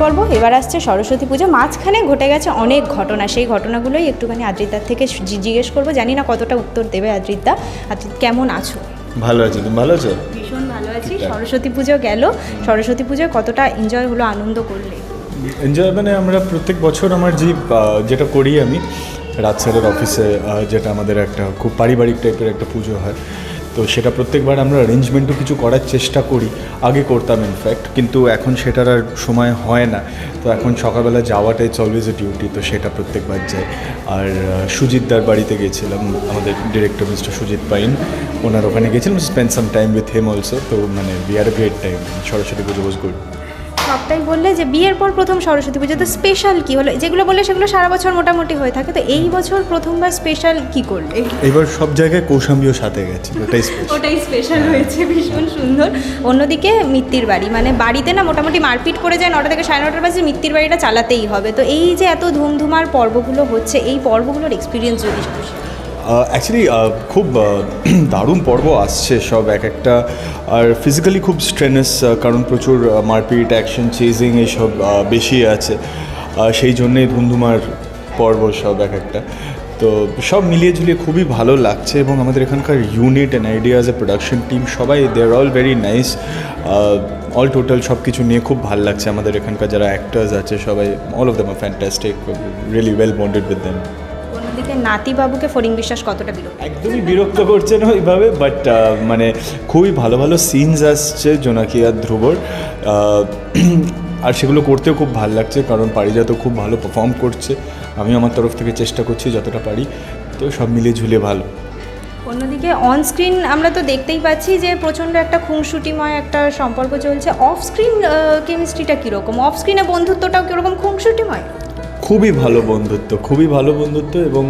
পর্ব এবার আসছে সরস্বতী পুজো। মাঝখানে ঘটে গেছে অনেক ঘটনা। সেই ঘটনাগুলোই একটুখানি আদ্রিতার থেকে জিজ্ঞেস করব। জানি না কতটা উত্তর দেবে আদ্রিতা। আদ্রিত কেমন আছো? ভালো আছি। তুমি ভালো আছো? ভীষণ ভালো আছি। সরস্বতী পুজো গেল। সরস্বতী পুজোয় কতটা এনজয় হলো আনন্দ করলে? এনজয় মানে আমরা প্রত্যেক বছর আমার যে যেটা করি আমি রাত স্যারের অফিসে যেটা আমাদের একটা খুব পারিবারিক টাইপের একটা পুজো হয়। তো সেটা প্রত্যেকবার আমরা অ্যারেঞ্জমেন্টও কিছু করার চেষ্টা করি। আগে করতাম ইনফ্যাক্ট কিন্তু এখন সেটার আর সময় হয় না। তো এখন সকালবেলা যাওয়াটাই অলওয়েজ এ ডিউটি তো সেটা প্রত্যেকবার যায়। আর সুজিতদার বাড়িতে গেছিলাম, আমাদের ডিরেক্টর মিস্টার সুজিত পাইন। ওনার ওখানে গেছিলাম spend some time with him also তো মানে we are great time Saraswati Puja was good সবটাই বললে যে বিয়ের পর প্রথম সরস্বতী পুজো তো স্পেশাল কি হলো? যেগুলো বললে সেগুলো সারা বছর মোটামুটি হয়ে থাকে তো এই বছর প্রথমবার স্পেশাল কি করলে? এবার সব জায়গায় কৌশাম্বীও সাথে গেছে ওটাই। ওটাই স্পেশাল হয়েছে ভীষণ সুন্দর। অন্যদিকে মিত্তির বাড়ি মানে বাড়িতে না মোটামুটি মারপিট করে যায় নটা থেকে সাড়ে নটার বাজে মিত্তির বাড়িটা চালাতেই হবে। তো এই যে এত ধুমধুমার পর্বগুলো হচ্ছে এই পর্বগুলোর এক্সপিরিয়েন্স যদি অ্যাকচুয়ালি খুব দারুণ পর্ব আসছে সব এক একটা। আর ফিজিক্যালি খুব স্ট্রেনেস কারণ প্রচুর মারপিট অ্যাকশন চেজিং এইসব বেশি আছে। সেই জন্যেই ধুমধুমার পর্ব সব এক একটা। তো সব মিলিয়ে ঝুলিয়ে খুবই ভালো লাগছে এবং আমাদের এখানকার unit and ideas a production team সবাই they are all very nice all total সব কিছু নিয়ে খুব ভালো লাগছে আমাদের এখানকার যারা অ্যাক্টার্স আছে, সবাই all of them are fantastic really well bonded with them অন্যদিকে নাতি বাবুকে ফরিং বিশ্বাস কতটা বিরক্ত? একদমই বিরক্ত করছে না ওইভাবে বাট মানে খুবই ভালো ভালো সিনস আসছে জোনাকি আর ধ্রুবর। আর সেগুলো করতেও খুব ভালো লাগছে কারণ পারিজাতও খুব ভালো পারফর্ম করছে। আমি আমার তরফ থেকে চেষ্টা করছি যতটা পারি তো সব মিলে ঝুলে ভালো। অন্যদিকে অন স্ক্রিন আমরা তো দেখতেই পাচ্ছি যে প্রচণ্ড একটা খুনসুটিময় একটা সম্পর্ক চলছে। অফ স্ক্রিন কেমিস্ট্রিটা কীরকম? অফ স্ক্রিনে বন্ধুত্বটাও কীরকম খুনসুটিময়? খুবই ভালো বন্ধুত্ব খুবই ভালো বন্ধুত্ব এবং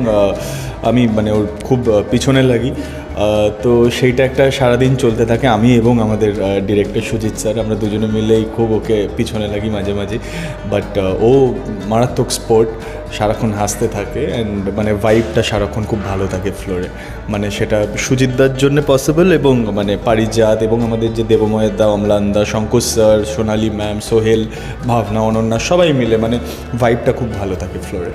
আমি মানে ওর খুব পিছনে লাগি। তো সেইটা একটা সারাদিন চলতে থাকে। আমি এবং আমাদের ডিরেক্টর সুজিত স্যার, আমরা দুজনে মিলেই খুব ওকে পিছনে লাগি মাঝে মাঝে। বাট ও মারাত্মক স্পোর্ট সারাক্ষণ হাসতে থাকে অ্যান্ড মানে ভাইবটা সারাক্ষণ খুব ভালো থাকে ফ্লোরে মানে সেটা সুজিতদার জন্য পসিবল এবং মানে পারিজাত এবং আমাদের যে দেবময়ের দা, অমলান দা, শঙ্কর স্যার, সোনালি ম্যাম সোহেল, ভাবনা, অনন্যা সবাই মিলে মানে ভাইবটা খুব ভালো থাকে ফ্লোরে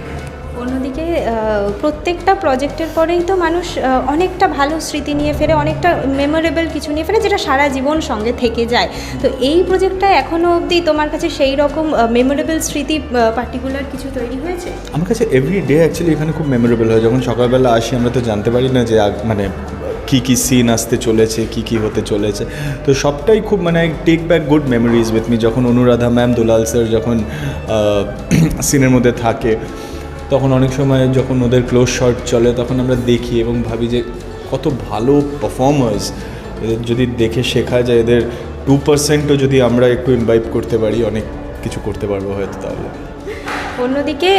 প্রত্যেকটা প্রজেক্টের পরেই তো মানুষ অনেকটা ভালো স্মৃতি নিয়ে ফেরে, অনেকটা মেমোরেবল কিছু নিয়ে ফেরে, যেটা সারা জীবন সঙ্গে থেকে যায়। তো এই প্রজেক্টটা এখনও অবধি তোমার কাছে সেই রকম মেমোরেবল স্মৃতি পার্টিকুলার কিছু তৈরি হয়েছে? আমার কাছে এভরি ডে অ্যাকচুয়ালি এখানে খুব মেমোরেবল হয়। যখন সকালবেলা আসি, আমরা তো জানতে পারি না যে মানে কী কী সিন আসতে চলেছে, কী কী হতে চলেছে। তো সবটাই খুব মানে take back good memories with me যখন অনুরাধা ম্যাম দুলাল স্যার যখন সিনের মধ্যে থাকে তখন অনেক সময় যখন ওদের ক্লোজ শট চলে, তখন আমরা দেখি এবং ভাবি যে কত ভালো পারফর্মার্স এদের যদি দেখে শেখা যায়, এদের টু পার্সেন্টও যদি আমরা একটু ইনভাইভ করতে পারি, অনেক কিছু করতে পারব হয়তো তাহলে। অন্যদিকে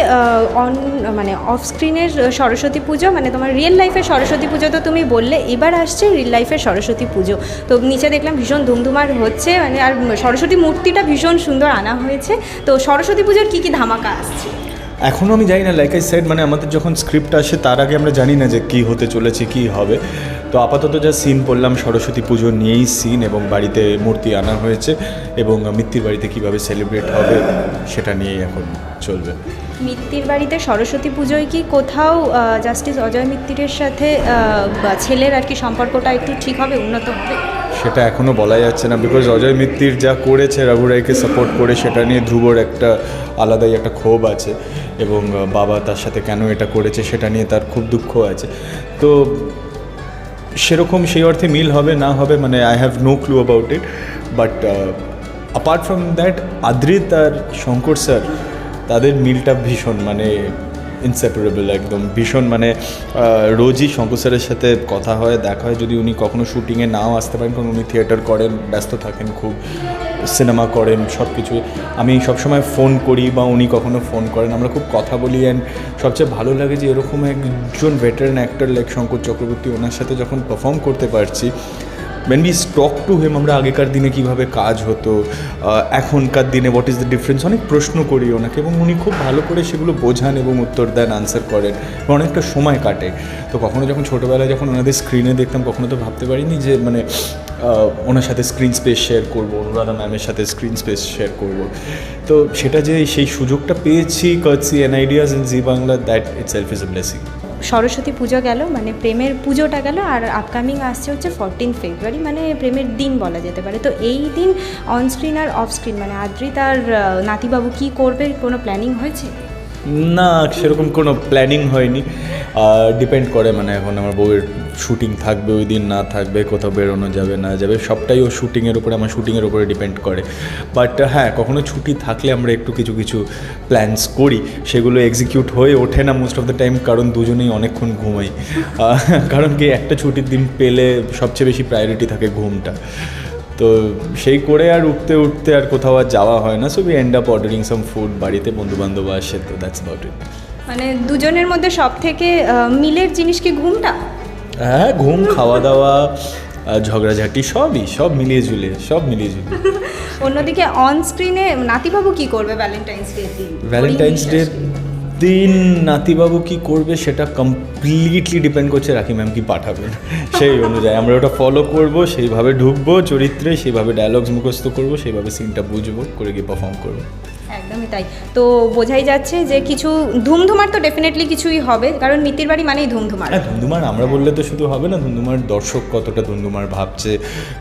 অন মানে অফ স্ক্রিনের সরস্বতী পুজো মানে তোমার রিয়েল লাইফের সরস্বতী পুজো তো তুমি বললে, এবার আসছে রিয়েল লাইফের সরস্বতী পুজো। তো নিচে দেখলাম ভীষণ ধুমধুমার হচ্ছে মানে আর সরস্বতী মূর্তিটা ভীষণ সুন্দর আনা হয়েছে। তো সরস্বতী পুজোর কী কী ধামাকা আসছে? এখনও আমি জানি না লাইক আই সেড মানে আমাদের যখন স্ক্রিপ্ট আসে, তার আগে আমরা জানি না যে কী হতে চলেছে, কী হবে। তো আপাতত যা সিন পড়লাম, সরস্বতী পুজো নিয়েই সিন এবং বাড়িতে মূর্তি আনা হয়েছে এবং মিত্তির বাড়িতে কীভাবে সেলিব্রেট হবে সেটা নিয়েই এখন চলবে। মিত্তির বাড়িতে সরস্বতী পুজোয় কি কোথাও জাস্টিস অজয় মিত্তিরের সাথে ছেলের আর কি সম্পর্কটা একটু ঠিক হবে, উন্নত হবে? সেটা এখনও বলা যাচ্ছে না বিকজ অজয় মিত্তির যা করেছে রঘুরাইকে সাপোর্ট করে, সেটা নিয়ে ধ্রুবর একটা আলাদাই একটা ক্ষোভ আছে এবং বাবা তার সাথে কেন এটা করেছে সেটা নিয়ে তার খুব দুঃখ আছে। তো সেরকম সেই অর্থে মিল হবে, না হবে মানে I have no clue about it but apart from that Adrit R Shankar sir তাদের মিলটা ভীষণ মানে ইনসেপারেবল একদম ভীষণ মানে রোজই শঙ্কর স্যারের সাথে কথা হয়, দেখা হয়। যদি উনি কখনো শুটিংয়ে নাও আসতে পারেন, কারণ উনি থিয়েটার করেন, ব্যস্ত থাকেন খুব সিনেমা করেন সব কিছু আমি সবসময় ফোন করি বা উনি কখনো ফোন করেন। আমরা খুব কথা বলি অ্যান্ড সবচেয়ে ভালো লাগে যে এরকম একজন veteran actor like Shankar Chakraborty, ওনার সাথে যখন পারফর্ম করতে পারছি when we stuck to him আমরা আগেকার দিনে কীভাবে কাজ হতো এখনকার দিনে হোয়াট ইজ দ্য ডিফারেন্স অনেক প্রশ্ন করি ওনাকে এবং উনি খুব ভালো করে সেগুলো বোঝান এবং উত্তর দেন আনসার করেন এবং অনেকটা সময় কাটে। তো কখনো যখন ছোটোবেলায় যখন ওনাদের স্ক্রিনে দেখতাম, কখনো তো ভাবতে পারিনি যে মানে ওনার সাথে স্ক্রিন স্পেস শেয়ার করব, অনুরাধা ম্যামের সাথে স্ক্রিন স্পেস শেয়ার করব। তো সেটা যে সেই সুযোগটা পেয়েছি কার্সি and ideas in Zee Bangla that itself is a blessing Saraswati Puja গেল মানে প্রেমের পুজোটা গেল আর আপকামিং আসছে হচ্ছে ফোরটিন ফেব্রুয়ারি মানে প্রেমের দিন বলা যেতে পারে। তো এই দিন অনস্ক্রিন আর অফ স্ক্রিন মানে আদ্রি তার নাতিবাবু কী করবে, কোনো প্ল্যানিং হয়েছে? না, সেরকম কোনো প্ল্যানিং হয়নি। ডিপেন্ড করে মানে এখন আমার বউয়ের শুটিং থাকবে ওই দিন, না থাকবে, কোথাও বেরোনো যাবে, না যাবে, সবটাই ও শুটিংয়ের উপরে, আমার শুটিংয়ের উপরে ডিপেন্ড করে। বাট হ্যাঁ কখনো ছুটি থাকলে আমরা একটু কিছু কিছু প্ল্যানস করি। সেগুলো এক্সিকিউট হয়ে ওঠে না মোস্ট অফ দ্য টাইম কারণ দুজনেই অনেকক্ষণ ঘুমাই। কারণ কি, একটা ছুটির দিন পেলে সবচেয়ে বেশি প্রায়োরিটি থাকে ঘুমটা। তো সেই করে আর উঠতে উঠতে আর কোথাও আর যাওয়া হয় না। So we end up ordering some food বাড়িতে বন্ধু বান্ধব আসে তো দ্যাটস অ্যাবাউট ইট মানে দুজনের মধ্যে সব থেকে মিলের জিনিস কি ঘুমটা? হ্যাঁ ঘুম খাওয়া দাওয়া ঝগড়াঝাটি সবই সব মিলিয়ে ঝুলিয়ে সব মিলিয়ে ঝুলিয়ে। অন্যদিকে অন স্ক্রিনে নাতিবাবু কি করবে ভ্যালেন্টাইন্স ডে ভ্যালেন্টাইন্স ডে দিন নাতিবাবু কি করবে সেটা কমপ্লিটলি ডিপেন্ড করছে রাখি ম্যাম কি পাঠাবেন। সেই অনুযায়ী আমরা ওটা ফলো করব সেইভাবে ঢুকবো চরিত্রে সেইভাবে ডায়লগস মুখস্থ করব সেইভাবে সিনটা বুঝব করে গিয়ে পারফর্ম করব। একদমই তাই। তো বোঝাই যাচ্ছে যে কিছু ধুমধুমার তো ডেফিনেটলি কিছুই হবে কারণ মিতির বাড়ি মানেই ধুমধুমার। হ্যাঁ ধুন্ধুমার আমরা বললে তো শুধু হবে না ধুন্ধুমার দর্শক কতটা ধুন্ধুমার ভাবছে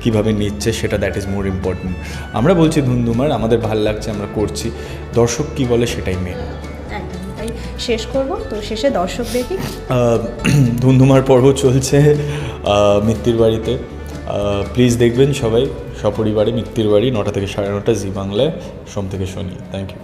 কীভাবে নিচ্ছে সেটা দ্যাট ইজ মোর ইম্পর্টেন্ট আমরা বলছি ধুন্ধুমার আমাদের ভালো লাগছে আমরা করছি। দর্শক কি বলে সেটাই মেন শেষ করব। তো শেষে দর্শকদেরকে ধুমধুমার পর্ব চলছে মিত্তির বাড়িতে। প্লিজ দেখবেন সবাই, সপরিবারে মিত্তির বাড়ি, নটা থেকে সাড়ে নটা, জি বাংলায়, সোম থেকে শনি। Thank you